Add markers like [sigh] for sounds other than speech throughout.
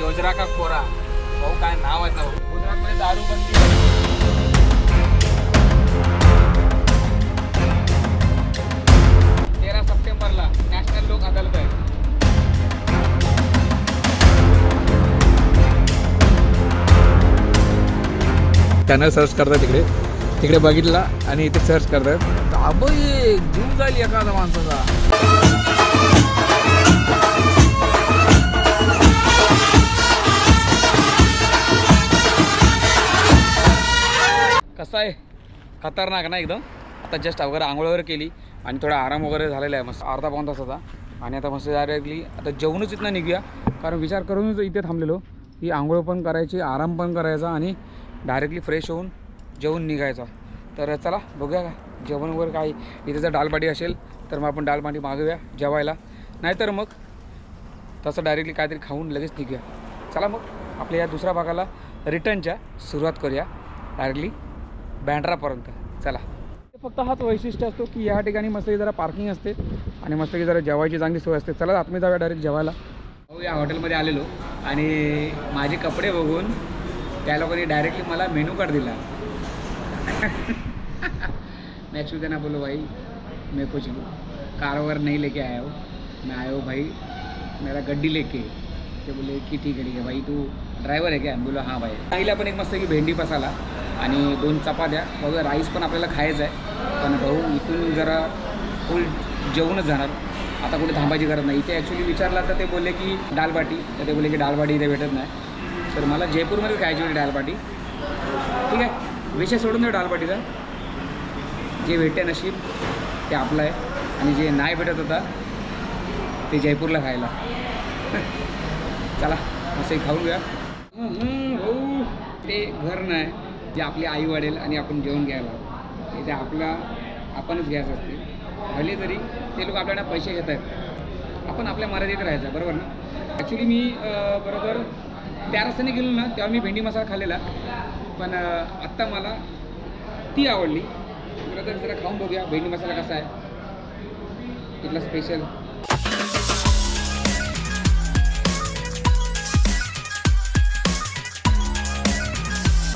जोजरा का खोरा. भाऊ काय नाव आहे भाऊ गुजरातमध्ये दारू बंदी. तेरा सप्टेंबरला नॅशनल लोक अदालत आहे. चॅनल सर्च करतात तिकडे. तिकडे बघितला आणि इथे सर्च करतात अबे जीव जाईल एखादा माणसाचा. मस्त आहे. खतरनाक ना एकदम. आता जस्ट वगैरे आंघोळ वगैरे केली आणि थोडा आराम वगैरे झालेला आहे मस्त. अर्धा पाऊन तासाचा. आणि आता मस्त डायरेक्टली आता जेवणच इथनं निघूया. कारण विचार करूनच इथे थांबलेलो. की आंघोळ पण करायची आराम पण करायचा आणि डायरेक्टली फ्रेश होऊन जेवून निघायचा. तर चला बघूया का जेवण वगैरे काही इथे जर डालबाटी असेल तर मग आपण डालबाटी मागूया जेवायला. नाहीतर मग तसं डायरेक्टली काहीतरी खाऊन लगेच निघूया. चला मग आपल्या या दुसऱ्या भागाला रिटर्नच्या सुरुवात करूया. डायरेक्टली बँड्रापर्यंत. चला. फक्त हाच वैशिष्ट्य असतो की या ठिकाणी मस्त जरा पार्किंग असते आणि मस्त जरा जेवायची चांगली सोय असते. चला आतमध्ये जाऊया डायरेक्ट जेवायला. हो या हॉटेलमध्ये आलेलो आणि माझे कपडे बघून त्या लोकांनी डायरेक्टली मला मेनू कार्ड दिला. मैं एक्चुअली देना बोलो भाई मैं कुछ कार वगैरह नहीं लेके आया हूँ. मैं आया हूँ भाई मेरा गड्डी लेके. ते बोले की ठीक आहे ठीक आहे भाई तू ड्रायव्हर आहे क्या? बोलो हां भाई. आईला पण एक मस्त की भेंडी मसाला आणि दोन चपात्या. बघा राईस पण आपल्याला खायचं आहे. पण भाऊ इथून जरा फुल जेवणच जाणार. आता कुठे थांबायची गरज नाही. इथे ॲक्च्युली विचारला तर ते बोलले की डालबाटी तर ते बोलले की डालबाटी इथे भेटत नाही. तर मला जयपूरमध्ये खायची होती डालबाटी ठीक आहे. विषय सोडून देऊ डालबाटीचा जे भेटते नशीब ते आपलं आहे. आणि जे नाही भेटत होता ते जयपूरला खायला. [laughs] चला असंही खाऊन घ्या. भाऊ ते घर नाही. जे आपले आई वडील आणि आपण जेवण घ्यायला ते आपला आपणच घ्यायचं असते. भले तरी ते लोक आपल्याला पैसे घेत आहेत आपण आपल्या मर्यादेत राहायचं बरोबर ना? ॲक्च्युली मी बरोबर त्या रस्त्याने गेलो ना तेव्हा मी भेंडी मसाला खाल्लेला. पण आत्ता मला ती आवडली. तर जरा खाऊन बघूया भेंडी मसाला कसा आहे? इथला स्पेशल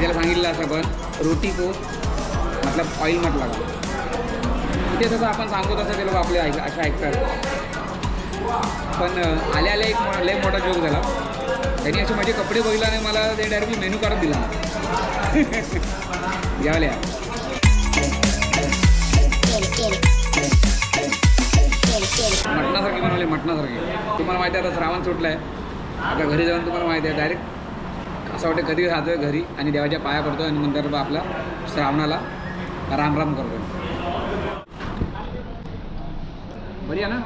त्याला सांगितलं असं पण रोटी को मतलब ऑइल मत लागा. ते तसं आपण सांगतो तसं ते लोक आपले ऐक अशा ऐकतात. पण आल्या आल्या एक लय मोठा जोक झाला. त्यांनी असे माझे कपडे बघितला आणि मला ते डायरेक्टली मेनू कार्ड दिला. [laughs] घ्यावल्या मटणासारखे बनवले मटणासारखे. तुम्हाला माहिती आहे आता श्रावण सुटलं आहे आता घरी जाऊन तुम्हाला माहिती आहे डायरेक्ट असं वाटतं कधी राहतोय घरी आणि देवाच्या पाया पडतो आणि नंतर बा आपला श्रावणाला राम राम करतो बरी आहे ना?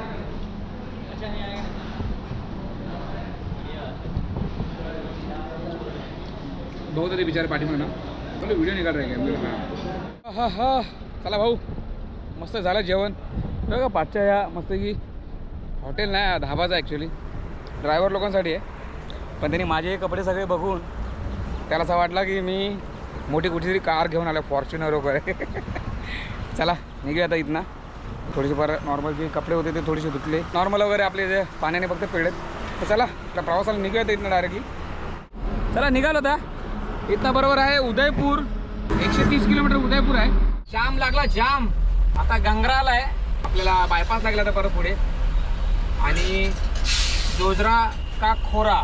बहुत होते बिचारे पाठीमागे ना. बोले व्हिडिओ निघाल रे हा. हा चला भाऊ. मस्त झालं जेवण. बघा पाचच्या या मस्त की हॉटेल नाही हा धाबाचा ॲक्च्युली ड्रायव्हर लोकांसाठी आहे. पण त्यांनी माझे कपडे सगळे बघून त्याला असं वाटलं की मी मोठी कुठेतरी कार घेऊन आलो फॉर्च्युनर वगैरे. चला निघूया आता इथनं. थोडेसे बरं नॉर्मल जे कपडे होते ते थोडेसे धुतले. नॉर्मल वगैरे आपले जे पाण्याने फक्त पिळलेत तर चला त्या प्रवासाला निघूया इथनं डायरेक्टली चला निघालो आता. इथनं बरोबर आहे उदयपूर. एकशे तीस किलोमीटर उदयपूर आहे. जाम लागला जाम. आता गंगराला आहे. आपल्याला बायपास लागला तर परत पुढे. आणि जोजरा का खोरा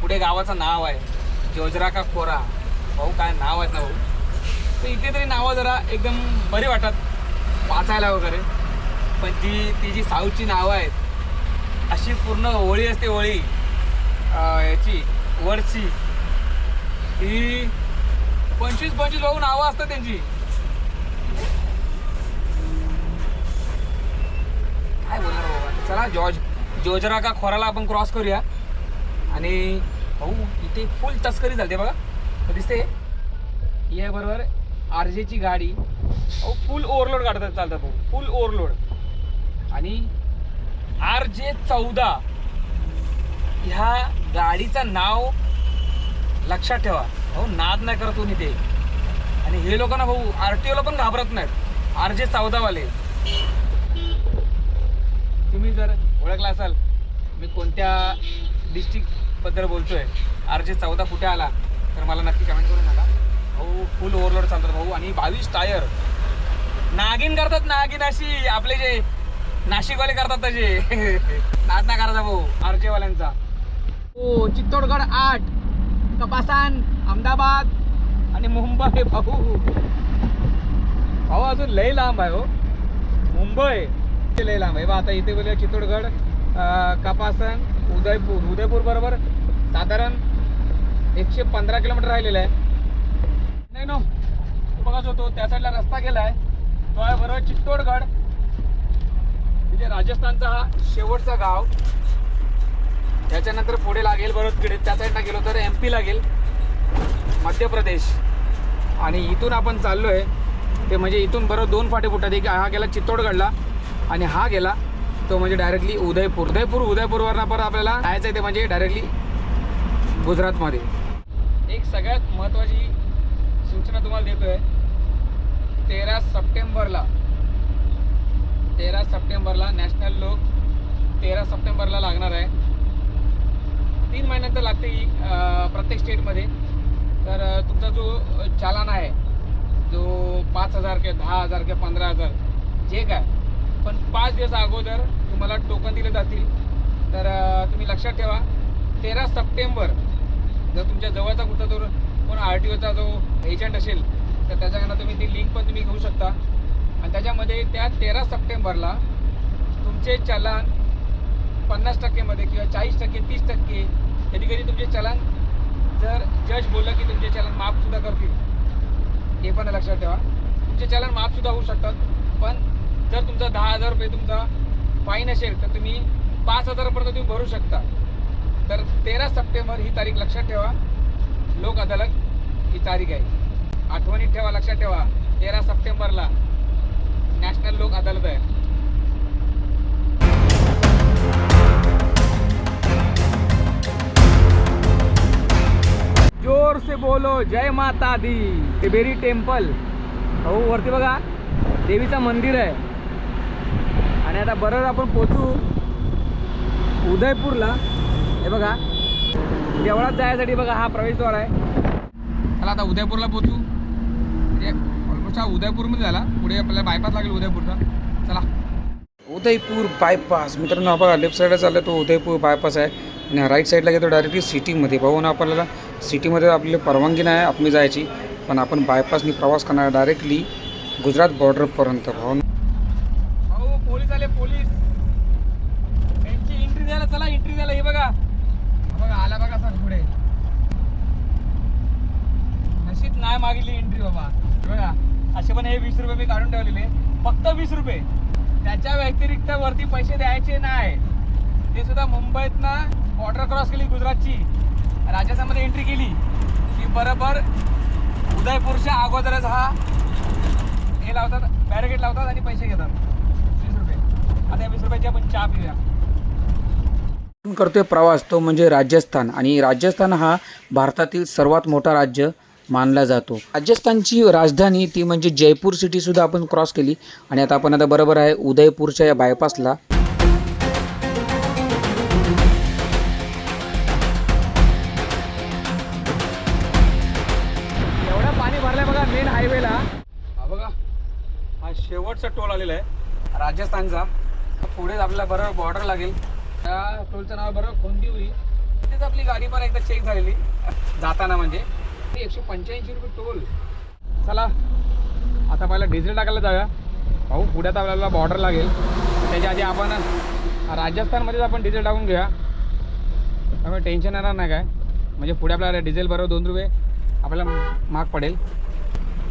पुढे गावाचं नाव आहे. जोजरा का खोरा? भाऊ काय नाव आहेत ना भाऊ? तर इथे तरी नावं जरा एकदम बरी वाटतात वाचायला वगैरे. पण जी ती जी साऊथची नावं आहेत अशी पूर्ण होळी असते होळी याची वरची. ती पंचवीस पंचवीस भाऊ नावं असतात त्यांची. काय बोलणार बाबा चला जॉर्ज जोजरा का खोराला आपण क्रॉस करूया. आणि भाऊ इथे फुल तस्करी झाली बघा. तर दिसते या बरोबर आर जेची गाडी. अहो फुल ओव्हरलोड काढतात चालतात भाऊ फुल ओव्हरलोड आणि आर जे चौदा. ह्या गाडीचं नाव लक्षात ठेवा. भाऊ नाद नाही करत कोणी ते. आणि हे लोक ना भाऊ आर टी ओला पण घाबरत नाहीत. R J चौदावाले. तुम्ही जर ओळखला असाल मी कोणत्या डिस्ट्रिक्ट बद्दल बोलतोय. आर जे चौदा कुठे आला. तर मला नक्की कमेंट करून नका. भाऊ फुल ओव्हरलोड चालतात भाऊ. आणि बावीस टायर नागिन करतात नागिन अशी. आपले जे नाशिकवाले करतात तसे. [laughs] नाद ना करायचा भाऊ. आर जे वाल्यांचा हो चित्तोडगड आठ. कपासान अहमदाबाद आणि मुंबई भाऊ. भाऊ अजून लय लांब आहे हो. मुंबई. ते लय लांब आहे. बा आता इथे बोलूया चित्तोडगड. कापासन उदयपूर. उदयपूर बरोबर साधारण एकशे पंधरा किलोमीटर राहिलेलं आहे. नाही नो तू बघाच होतो त्या साईडला रस्ता गेला आहे तो आहे बरोबर चित्तोडगड. म्हणजे राजस्थानचा हा शेवटचा गाव. त्याच्यानंतर पुढे लागेल बरोबर तिकडे. त्या साईडला गेलो तर एम पी लागेल. मध्य प्रदेश. आणि इथून आपण चाललो आहे ते म्हणजे इथून बरोबर दोन फाटे फुटतात एक हा गेला चित्तोडगडला आणि हा गेला तो म्हणजे डायरेक्टली उदयपूर. उदयपूर उदयपूरवरनं परत आपल्याला जायचं आहे ते म्हणजे डायरेक्टली गुजरातमध्ये. एक सगळ्यात महत्त्वाची सूचना तुम्हाला देतोय तेरा सप्टेंबरला तेरा सप्टेंबरला नॅशनल लोक तेरा सप्टेंबरला लागणार आहे. तीन महिन्यानंतर लागते ही प्रत्येक स्टेटमध्ये तर तुमचा जो चालान आहे जो पाच हजार किंवा दहा हजार किंवा पंधरा हजार जे काय पण पाच दिवस अगोदर तुम्हाला टोकन दिले जातील. तर तुम्ही लक्षात ठेवा तेरा सप्टेंबर जर तुमच्या जवळचा कुठचा तो कोण आर टी ओचा जो एजंट असेल तर त्याच्याकडनं तुम्ही ती लिंक पण तुम्ही घेऊ शकता. आणि त्याच्यामध्ये त्या तेरा सप्टेंबरला तुमचे चलान पन्नास टक्केमध्ये किंवा चाळीस टक्के तीस टक्के कधी कधी तुमचे चलान जर जज बोललं की तुमचे चलन माफसुद्धा करतील. हे पण लक्षात ठेवा. तुमचे चलन माफसुद्धा होऊ शकतात पण जर तुमचा दहा हजार रुपये तुमचा फाईन असेल तर तुम्ही पाच हजारापर्यंत तुम्ही भरू शकता. तर तेरा सप्टेंबर ही तारीख लक्षात ठेवा. लोक अदालत ही तारीख आहे. आठवणीत ठेवा लक्षात ठेवा. तेरा सप्टेंबरला नॅशनल लोक अदालत आहे. जोर से बोलो जय माता दी. टिबेरी टेम्पल. हो वरती बघा. देवीचं मंदिर आहे. आणि आता बरोबर आपण पोचू उदयपूरला. हे बघा देवळात जायसाठी बघा हा प्रवेशद्वार आहे. चला आता उदयपूरला पोचू. म्हणजे ऑलमोस्ट हा उदयपूरमध्ये झाला. पुढे आपल्याला बायपास लागेल उदयपूरचा. चला. उदयपूर बायपास मित्रांनो बघा लेफ्ट साईडला चाललं तो उदयपूर बायपास आहे. आणि राईट साईडला गेलो डायरेक्टली सिटीमध्ये भाऊ ना आपल्याला सिटीमध्ये आपली परवानगी नाही आहे आपली जायची. पण आपण बायपासनी प्रवास करणार डायरेक्टली गुजरात बॉर्डरपर्यंत भाऊ पोलीस आले पोलीस. त्यांची एंट्री द्यायला चला एंट्री द्यायला. हे बघा. बघा आला बघा सर पुढे. नशीब नाही मागितली एंट्री बाबा. बघा. असे पण हे वीस रुपये मी काढून ठेवलेले. फक्त वीस रुपये. त्याच्या व्यतिरिक्त वरती पैसे द्यायचे नाही. ते सुद्धा मुंबईतनं बॉर्डर क्रॉस केली गुजरातची. राजस्थानमध्ये एंट्री केली. की बरोबर उदयपूरच्या अगोदरच हा हे लावतात बॅरिकेड लावतात आणि पैसे घेतात. आता वीस रुपयाची आपण चहा पिऊया. करतोय प्रवास तो म्हणजे राजस्थान. आणि राजस्थान हा भारतातील सर्वात मोठा राज्य मानला जातो. राजस्थानची राजधानी ती म्हणजे जयपूर सिटी सुद्धा आपण क्रॉस केली. आणि आता आपण आता बरोबर आहे उदयपूरच्या या बायपासला एवढं पाणी भरलंय बघा मेन हायवेला हा बघा हा शेवटचा टोल आलेला आहे. राजस्थानचा. पुढेच आपल्याला बरोबर बॉर्डर लागेल. त्या टोलचं नाव बरोबर खोंदिवली. तिथेच आपली गाडी पण एकदा चेक झालेली. जाताना म्हणजे. एकशे पंच्याऐंशी रुपये टोल. चला आता पहिला डिझेल टाकायला जाऊया. भाऊ पुढ्यात आपल्याला बॉर्डर लागेल. त्याच्या आधी आपण राजस्थानमध्येच आपण डिझेल टाकून घेऊया. त्यामुळे टेन्शन येणार नाही काय. म्हणजे पुढे आपल्याला डिझेल बरोबर दोन रुपये आपल्याला महाग पडेल.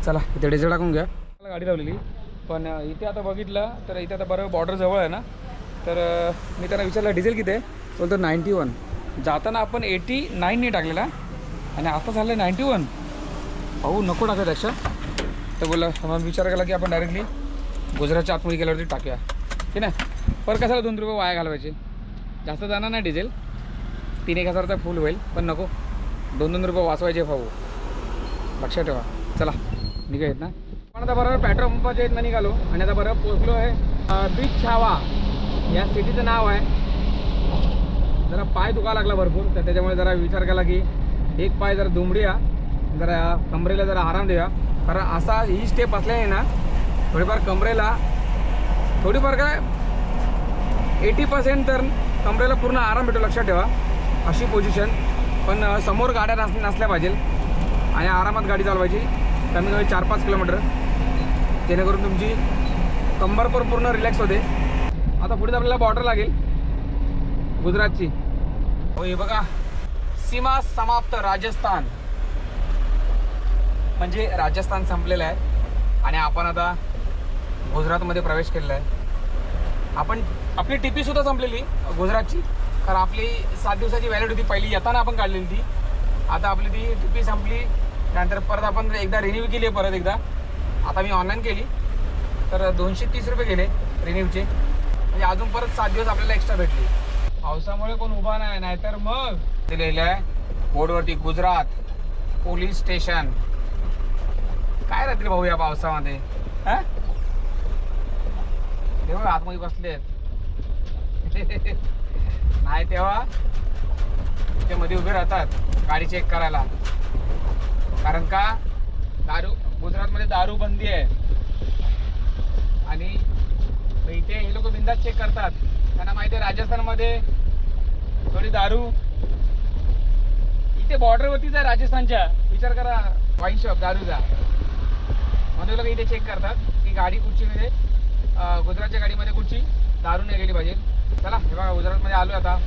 चला इथे डिझेल टाकून घ्या गाडी लावलेली. पण इथे आता बघितलं तर इथे आता बरोबर बॉर्डर जवळ आहे ना. तर मी त्यांना विचारलं डिझेल किती आहे? बोलतो नाईन्टी वन. जाताना आपण एटी नाईनने टाकलेला. आणि आता झालं नाईन्टी वन. भाऊ नको टाका त्याच्या. तर बोला मग विचार केला की आपण डायरेक्टली गुजरातच्या आतमध्ये गेल्यावरती टाकूया. ठीक आहे पर कशाला दोन रुपये वाया घालवायचे? जास्त जाणार नाही डिझेल. तीन एक हजारचा फुल होईल पण नको. दोन दोन रुपये वाचवायचे भाऊ लक्षात ठेवा. चला निघायत ना? पण आता बरोबर पेट्रोल पंपाच्या इथनं निघालो आणि आता बरोबर पोचलो आहे बीच छावा. या सिटीचं नाव आहे. जरा पाय दुखा लागला भरपूर तर त्याच्यामुळे जरा विचार केला की एक पाय जरा दुमडूया. जरा कमरेला जरा आराम देऊया. कारण असा ही स्टेप असल्याने ना थोडीफार कमरेला थोडीफार काय एटी पर्सेंट तर कमरेला पूर्ण आराम भेटो लक्षात ठेवा. अशी पोझिशन पण समोर गाड्या नस नसल्या पाहिजे. आणि आरामात गाडी चालवायची. कमी कमी चार पाच किलोमीटर. जेणेकरून तुमची कंबर पण पूर्ण रिलॅक्स होते. आता पुढे आपल्याला बॉर्डर लागेल. गुजरातची. हो हे बघा. सीमा समाप्त राजस्थान. म्हणजे राजस्थान संपलेलं आहे. आणि आपण आता गुजरातमध्ये प्रवेश केलेला आहे. आपण आपली टिपी सुद्धा संपलेली गुजरातची. कारण आपली सात दिवसाची व्हॅलिड होती. पहिली येताना आपण काढलेली ती. आता आपली ती टिपी संपली. त्यानंतर परत आपण एकदा रिन्यू केली आहे परत एकदा. आता मी ऑनलाईन केली. तर दोनशे तीस रुपये गेले रिन्यूचे म्हणजे अजून परत सात दिवस आपल्याला एक्स्ट्रा भेटली. पावसामुळे कोण उभा नाही नाहीतर मग? ते आहे बोर्डवरती गुजरात पोलीस स्टेशन. काय राहतील भाऊ या पावसामध्ये? हा? तेव्हा आतमध्ये बसले [laughs] नाही तेव्हा? ते मध्ये उभे राहतात गाडी चेक करायला. कारण का? दारू गुजरातमध्ये दारू बंदी आहे. आणि इथे हे लोक बिंदास चेक करतात. त्यांना माहिती आहे राजस्थानमध्ये थोडी दारू इथे बॉर्डरवरतीच आहे राजस्थानच्या. विचार करा वाईन शॉप दारूचा. म्हणून लोक इथे चेक करतात. की गाडी कुठची म्हणजे गुजरातच्या गाडीमध्ये कुठची? दारू नाही गेली पाहिजे. चला हे बघा गुजरातमध्ये आलो आता.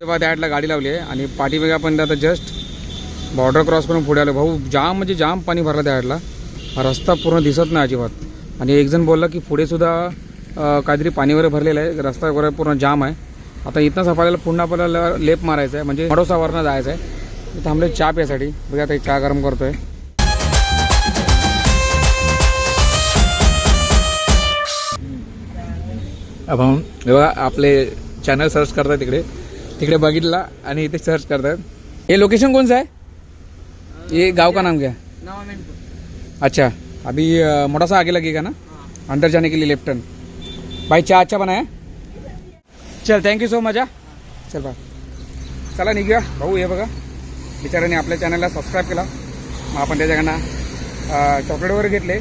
तेव्हा त्या गाडी लावली आहे आणि पाठीवेगा पण आता जस्ट बॉर्डर क्रॉस करून पुढे आलो. भाऊ जाम म्हणजे जाम पाणी भरलं त्या आडला रस्ता पूर्ण दिसत नाही अजिबात. आणि एक जण बोलला की पुढे सुद्धा अं, काहीतरी पाणी वगैरे भरलेलं आहे. रस्ता वगैरे पूर्ण जाम आहे. आता इथनंच आपल्याला पुन्हा आपल्याला लेप मारायचा आहे. म्हणजे मडोसावरनं जायचं आहे. मी थांबले चहा प्यासाठी बघा आता एक चहा गरम करतोय. आपण हे बघा आपले चॅनल सर्च करतात तिकडे. तिकडे बघितला आणि इथे सर्च करतात ये लोकेशन कौन सा है गांव का नाम है अच्छा. अभी मोटा सा आगे लगेगा ना? अंदर जाने के लिए लेफ्ट टर्न भाई चहा अच्छा बनाया चल थँक्यू सो मच हा। चल बा चला निघूया भाऊ हे बघा। बिचाराने आपल्या चॅनलला सबस्क्राईब केला. मग आपण त्याच्याकडनं चॉकलेटवर चॉकलेट वगैरे घेतले.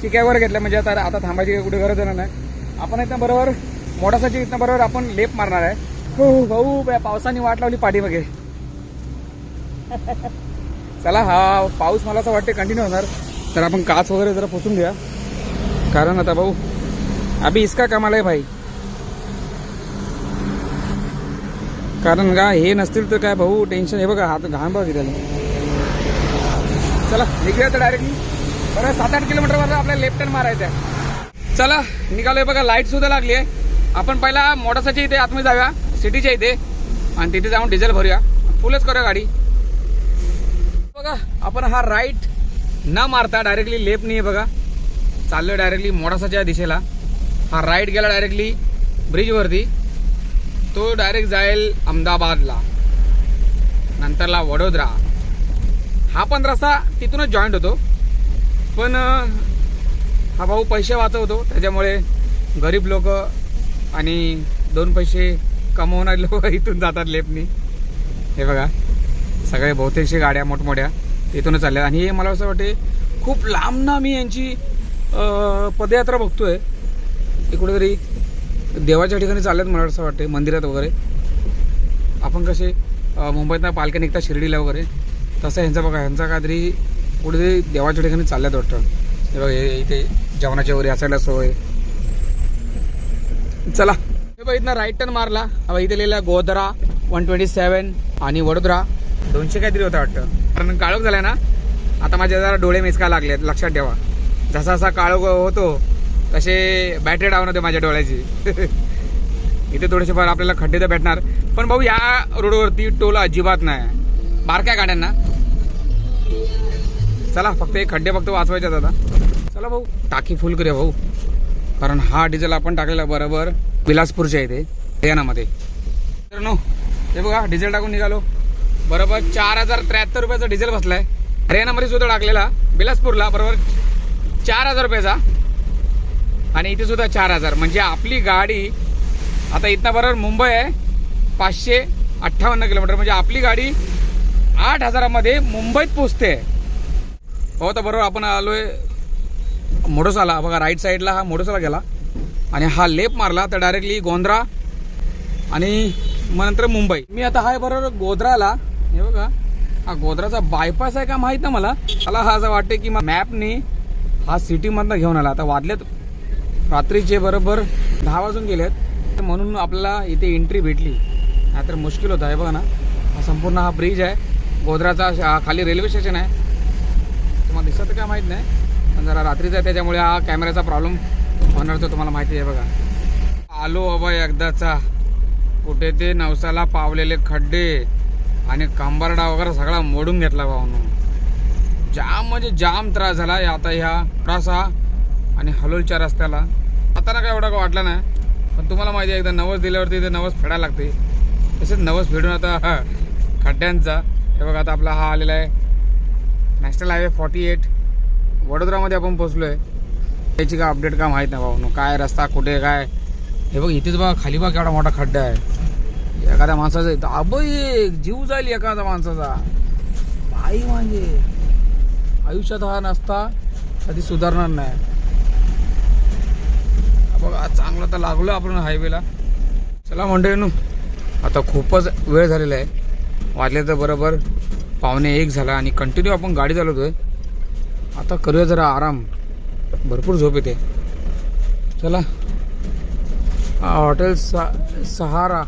चिकॅ वगैरे म्हणजे आता आता थांबायची काही कुठे गरज येणार नाही. आपण इथं बरोबर मोठासाठी इथं बरोबर आपण लेप मारणार आहे. हो भाऊ पावसाने वाट लावली पाठीमागे. [laughs] चला हा पाऊस मला असं वाटते कंटिन्यू होणार. तर आपण काच वगैरे जरा पुसून घ्या कारण आता भाऊ अभि इसका कामाला आहे भाई. कारण का हे नसतील तर काय भाऊ टेन्शन हे बघा हात घाण बघ चला निघूया तर डायरेक्टली बरं सात आठ किलोमीटर किलोमीटरवर आपल्याला लेफ्ट टर्न मारायचं आहे. चला निघालोय बघा लाइट सुद्धा लागली आहे. आपण पहिला मोटासाच्या इथे आतमध्ये जाऊया सिटीच्या इथे. आणि तिथे जाऊन डिझेल भरूया. फुलच करूया गाडी. बघा आपण हा राईट न मारता डायरेक्टली लेफ्ट नाही बघा. चाललोय डायरेक्टली मोडासाच्या दिशेला. हा राईट गेला डायरेक्टली ब्रिजवरती तो डायरेक्ट जाईल अहमदाबादला. नंतरला वडोदरा. हा पण रस्ता तिथूनच जॉईंट होतो. पण हा भाऊ पैसे वाचवतो. त्याच्यामुळे गरीब लोक आणि दोन पैसे कमवणारे लोक इथून जातात लेपनी. हे बघा. सगळे बहुतेकशे गाड्या मोठमोठ्या. तिथूनच चालल्या आणि हे मला असं वाटते खूप लांब ना मी यांची पदयात्रा बघतोय. ते कुठेतरी देवाच्या ठिकाणी चालल्यात मला असं वाटते मंदिरात वगैरे. आपण कसे अं, मुंबईतनं पालख्या निघता शिर्डीला वगैरे तसं ह्यांचा बघा ह्यांचा काहीतरी कुठेतरी देवाच्या ठिकाणी चालल्यात वाटतं. हे बघा हे इथे जेवणाच्या वगैरे असायला सोय. चला. हे बघ इथनं राईट टर्न मारला. इथे लिहिला गोधरा वन ट्वेंटी सेवन आणि वडोदरा. दोनशे काहीतरी होतं वाटतं. कारण काळोख झालाय ना आता माझे जरा डोळे मिसका लागलेत लक्षात ठेवा. जसा जसा काळोख होतो तसे बॅटरी डाऊन होते माझ्या डोळ्याची. [laughs] इथे थोडेसे फार आपल्याला खड्डे तर भेटणार. पण भाऊ या रोडवरती टोल अजिबात नाही. बारक्या गाड्यांना? चला फक्त एक खड्डे फक्त वाचवायचे आता. चला भाऊ टाकी फुल करूया भाऊ. कारण हा डिझेल आपण टाकलेला बरोबर बिलासपूरच्या इथे हरियाणामध्ये. तर नो हे बघा डिझेल टाकून निघालो. बरोबर चार हजार त्र्याहत्तर रुपयाचा डिझेल बसलाय. हरियाणामध्ये सुद्धा टाकलेला. बिलासपूरला बरोबर चार हजार रुपयाचा. आणि इथे सुद्धा चार हजार. म्हणजे आपली गाडी आता इथनं बरोबर मुंबई आहे पाचशे अठ्ठावन्न किलोमीटर. म्हणजे आपली गाडी आठ हजारामध्ये मुंबईत पोचते. हो तर बरोबर आपण आलोय मोडोसाला. बघा राईट साईडला हा मोडोसाला गेला. आणि हा लेप मारला. तर डायरेक्टली गोंधरा आणि मग नंतर मुंबई. मी आता हाय बरोबर गोधराला. हे बघा. हा गोधराचा बायपास आहे का माहीत ना मला? मला हा असं वाटते की मॅपनी हा सिटीमधनं घेऊन आला. आता वाजलेत रात्रीचे बरोबर दहा वाजून गेलेत तर म्हणून आपल्याला इथे एंट्री भेटली. नाहीतर मुश्किल होतं. आहे बघा ना. हा संपूर्ण हा ब्रिज आहे. गोधराचा खाली रेल्वे स्टेशन आहे. तुम्हाला दिसत काय माहीत नाही? पण जरा रात्रीचा आहे त्याच्यामुळे हा कॅमेऱ्याचा प्रॉब्लेम होणारचा तुम्हाला माहिती आहे बघा. आलो बाबा एकदाचा. कुठे ते नवसाला पावलेले खड्डे आणि कंबरडा वगैरे सगळा मोडून घेतला भाऊनो जाम म्हणजे जाम त्रास झाला आता ह्या थोडासा आणि हलोलच्या रस्त्याला. आता ना काय एवढा का वाटला नाही पण तुम्हाला माहिती आहे एकदा नवस दिल्यावरती ते नवस फेडायला लागते. तसेच नवस फेडून आता [laughs] खड्ड्यांचा. हे बघा आता आपला हा आलेला आहे. National highway forty eight. वडोदरामध्ये आपण पोचलो आहे त्याची काय अपडेट का माहीत नाही भाऊ काय रस्ता कुठे काय? हे बघ इथेच बघा खाली बघा केवढा मोठा खड्डा आहे. एखाद्या माणसाचा इथं अभय एक जीव जाईल एखाद्या माणसाचा. बाई म्हणजे. आयुष्यात हा नसता कधी सुधारणार नाही. बघा चांगलं तर लागलो आपण हायवेला चला मंडळीनू आता खूपच वेळ झालेला आहे. वाजले तर बरोबर पावणे एक झाला आणि कंटिन्यू आपण गाडी चालवतोय. आता करूया जरा आराम. भरपूर झोप येते. चला. हॉटेल सा सहारा